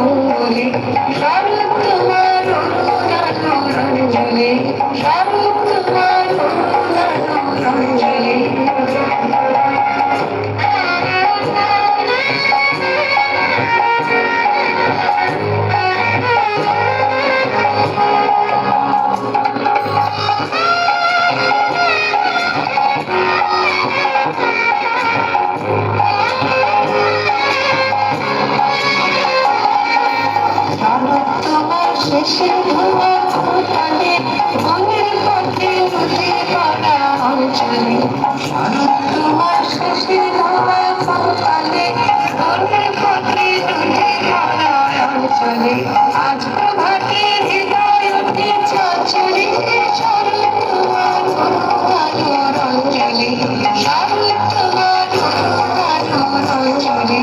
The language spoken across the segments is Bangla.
অঙ্গুলি স্বরূপ শেষে ধোয়া ফোটালে মনের পথে নদী পাড়া অঞ্চলে শরৎ তোমার শেষে ধোয়া ফোটালে মনের পথে নদী পাড়া অঞ্চলে আজ প্রভাতে হৃদয় উঠে চঞ্চলে শরৎ তোমার আলোর অঞ্জলি শরৎ তোমার আলোর অঞ্জলি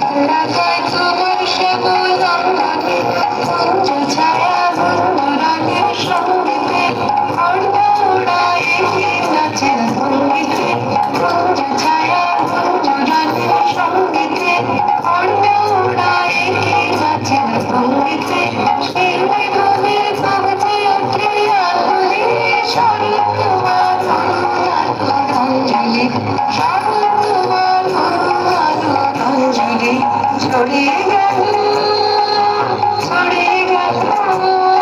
ছড়িয়ে গেল ছড়িয়ে গেল।